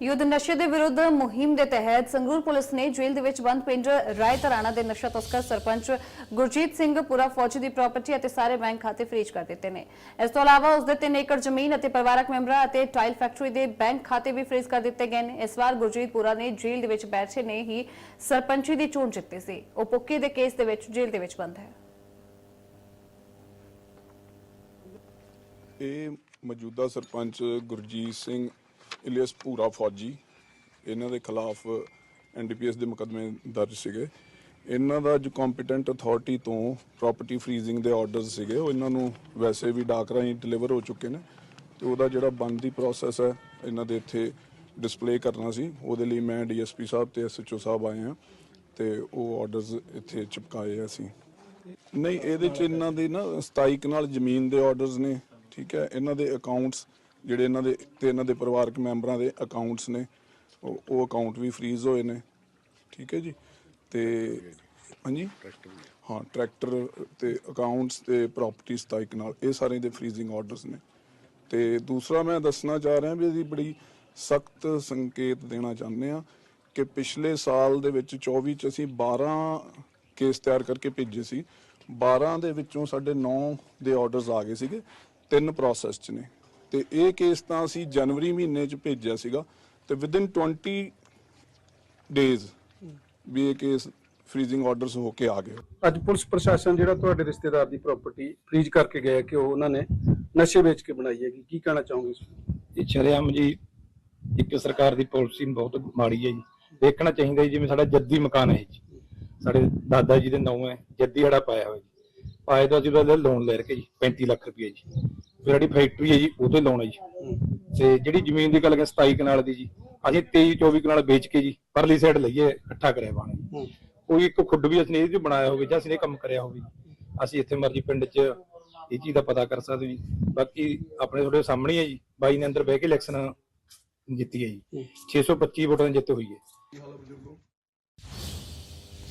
ਯੁੱਧ ਨਸ਼ੇ ਦੇ ਵਿਰੁੱਧ ਮੁਹਿੰਮ ਦੇ ਤਹਿਤ ਸੰਗਰੂਰ ਪੁਲਿਸ ਨੇ ਜੇਲ੍ਹ ਦੇ ਵਿੱਚ ਬੰਦ ਪਿੰਡ ਰਾਏ ਦੇ ਨਸ਼ਾ ਤਸਕਰ ਸਰਪੰਚ ਗੁਰਜੀਤ ਸਿੰਘ ਪੁਰਾ ਫੌਜੀ ਦੀ ਪ੍ਰਾਪਰਟੀ ਅਤੇ ਸਾਰੇ ਬੈਂਕ ਖਾਤੇ ਫ੍ਰੀਜ਼ ਕਰ ਦਿੱਤੇ ਨੇ। ਇਸ ਤੋਂ ਇਲਾਵਾ ਉਸ ਦੇ 3 ਏਕੜ ਜ਼ਮੀਨ ਅਤੇ ਪਰਿਵਾਰਕ ਮੈਂਬਰਾਂ ਅਤੇ ਟਾਈਲ ਫੈਕਟਰੀ ਦੇ ਬੈਂਕ ਖਾਤੇ ਵੀ ਫ੍ਰੀਜ਼ ਕਰ ਦਿੱਤੇ ਗਏ ਨੇ। ਇਸ ਵਾਰ ਗੁਰਜੀਤ ਪੁਰਾ ਨੇ ਜੇਲ੍ਹ ਦੇ ਵਿੱਚ ਬੈਠੇ ਨੇ ਹੀ ਸਰਪੰਚੀ ਦੀ ਚੋਣ ਜਿੱਤੀ ਸੀ। ਉਹ ਪੁੱਕੀ ਦੇ ਕੇਸ ਦੇ ਵਿੱਚ ਜੇਲ੍ਹ ਦੇ ਵਿੱਚ ਬੰਦ ਹੈ। ਇਹ ਮੌਜੂਦਾ ਸਰਪੰਚ ਗੁਰਜੀਤ ਸਿੰਘ ਇਲੀਅਸ ਪੂਰਾ ਫੌਜੀ, ਇਹਨਾਂ ਦੇ ਖਿਲਾਫ ਐਨਡੀਪੀਐਸ ਦੇ ਮੁਕੱਦਮੇ ਦਰਜ ਸੀਗੇ। ਇਹਨਾਂ ਦਾ ਜੋ ਕੰਪੀਟੈਂਟ ਅਥਾਰਟੀ ਤੋਂ ਪ੍ਰਾਪਰਟੀ ਫ੍ਰੀਜ਼ਿੰਗ ਦੇ ਆਰਡਰਸ ਸੀਗੇ। ਉਹ ਇਹਨਾਂ ਨੂੰ ਵੈਸੇ ਵੀ ਡਾਕ ਰਾਹੀਂ ਡਿਲੀਵਰ ਹੋ ਚੁੱਕੇ ਨੇ ਤੇ ਉਹਦਾ ਜਿਹੜਾ ਬਣਦੀ ਪ੍ਰੋਸੈਸ ਹੈ, ਇਹਨਾਂ ਦੇ ਇੱਥੇ ਡਿਸਪਲੇ ਕਰਨਾ ਸੀ। ਉਹਦੇ ਲਈ ਮੈਂ ਡੀਐਸਪੀ ਸਾਹਿਬ ਤੇ ਐਸਐਚਓ ਸਾਹਿਬ ਆਏ ਆ ਤੇ ਉਹ ਆਰਡਰਸ ਇੱਥੇ ਚਿਪਕਾਏ ਆ ਅਸੀਂ। ਨਹੀਂ, ਇਹਦੇ ਚ ਇਹਨਾਂ ਦੇ ਨਾ 27 ਕਨਾਲ ਜ਼ਮੀਨ ਦੇ ਆਰਡਰਸ ਨੇ, ਠੀਕ ਹੈ? ਇਹਨਾਂ ਦੇ ਅਕਾਊਂਟਸ ਜਿਹੜੇ ਇਹਨਾਂ ਦੇ ਤੇ ਇਹਨਾਂ ਦੇ ਪਰਿਵਾਰਕ ਮੈਂਬਰਾਂ ਦੇ ਅਕਾਊਂਟਸ ਨੇ, ਉਹ ਉਹ ਅਕਾਊਂਟ ਵੀ ਫ੍ਰੀਜ਼ ਹੋਏ ਨੇ, ਠੀਕ ਹੈ ਜੀ? ਤੇ ਹਾਂਜੀ? ਹਾਂ ਟਰੈਕਟਰ ਤੇ ਅਕਾਊਂਟਸ ਤੇ ਪ੍ਰਾਪਰਟੀ 27 ਕਨਾਲ ਇਹ ਸਾਰੇ ਦੇ ਫ੍ਰੀਜ਼ਿੰਗ ਆਰਡਰਸ ਨੇ। ਤੇ ਦੂਸਰਾ ਮੈਂ ਦੱਸਣਾ ਚਾਹ ਰਿਹਾ ਵੀ ਇਹਦੀ ਬੜੀ ਸਖਤ ਸੰਕੇਤ ਦੇਣਾ ਚਾਹੁੰਦੇ ਆ ਕਿ ਪਿਛਲੇ ਸਾਲ ਦੇ ਵਿੱਚ 24 ਚ ਅਸੀਂ 12 ਕੇਸ ਤਿਆਰ ਕਰਕੇ ਭੇਜੇ ਸੀ। 12 ਦੇ ਵਿੱਚੋਂ ਸਾਡੇ 9 ਦੇ ਆਰਡਰਸ ਆ ਗਏ ਸੀਗੇ, ਤਿੰਨ ਪ੍ਰੋਸੈਸ ਚ ਨੇ। ਤੇ ਇਹ ਕੇਸ ਤਾਂ ਅਸੀਂ ਜਨਵਰੀ ਮਹੀਨੇ ਚ ਭੇਜਿਆ ਸੀਗਾ ਤੇ ਵਿਦਿਨ 20 ਡੇਜ਼ ਵੀ ਇਹ ਕੇਸ ਫ੍ਰੀਜ਼ਿੰਗ ਆਰਡਰਸ ਹੋ ਕੇ ਆ ਗਏ। ਅੱਜ ਪੁਲਿਸ ਪ੍ਰਸ਼ਾਸਨ ਜਿਹੜਾ ਤੁਹਾਡੇ ਰਿਸ਼ਤੇਦਾਰ ਦੀ ਪ੍ਰਾਪਰਟੀ ਫ੍ਰੀਜ਼ ਕਰਕੇ ਗਿਆ ਕਿ ਉਹ ਉਹਨਾਂ ਨੇ ਨਸ਼ੇ ਵੇਚ ਕੇ ਬਣਾਈ ਹੈਗੀ ਕੀ ਕਹਿਣਾ ਚਾਹੋਗੇ? ਇਹ ਸ਼ਰੇਆਮ ਜੀ ਇੱਕ ਸਰਕਾਰ ਦੀ ਪਾਲਿਸੀ ਬਹੁਤ ਮਾੜੀ ਹੈ ਜੀ। ਦੇਖਣਾ ਚਾਹੀਦਾ ਜੀ ਜਿਵੇਂ ਸਾਡਾ ਜੱਦੀ ਮਕਾਨ ਹੈ ਜੀ। ਸਾਡੇ ਦਾਦਾ ਜੀ ਦੇ ਨਾਂ ਹੈ ਜੱਦੀ ਹੜਾ ਪਾਇਆ ਹੋਇਆ ਜੀ। ਪਾਏ ਦਾ ਲੋਨ ਲੈ ਰਕੇ ਜੀ 35 ਲੱਖ ਰੁਪਏ ਜੀ। ਸਾਡੀ ਫੈਕਟਰੀ ਹੈ ਜੀ ਉਹਤੇ ਲਾਉਣਾ ਜੀ। ਤੇ ਜਿਹੜੀ ਜ਼ਮੀਨ ਦੀ ਗੱਲ ਕਰ 27 ਕਨਾਲ ਦੀ ਜੀ। ਅਸੀਂ 23 24 ਕਨਾਲ ਵੇਚ ਕੇ ਜੀ ਪਰਲੀ ਸਾਈਡ ਲਈਏ ਇਕੱਠਾ ਕਰਿਆ ਬਾਣੇ। ਕੋਈ ਇੱਕ ਖੁੱਡ ਵੀ ਅਸੀਂ ਇਹ 'ਚ ਬਣਾਇਆ ਹੋਵੇ ਜਾਂ ਅਸੀਂ ਇਹ ਕੰਮ ਕਰਿਆ ਹੋਵੇ। ਅਸੀਂ ਇੱਥੇ ਮਰਜ਼ੀ ਪਿੰਡ 'ਚ ਇਹ ਚੀਜ਼ ਦਾ ਪਤਾ ਕਰ ਸਕਦੇ ਜੀ। ਬਾਕੀ ਆਪਣੇ ਤੁਹਾਡੇ ਸਾਹਮਣੇ ਹੈ ਜੀ ਬਾਈ ਨੇ ਅੰਦਰ ਬਹਿ ਕੇ ਇਲੈਕਸ਼ਨ ਜਿੱਤੀ ਹੈ ਜੀ। 625 ਵੋਟਾਂ ਨਾਲ ਜਿੱਤ ਹੋਈ ਹੈ।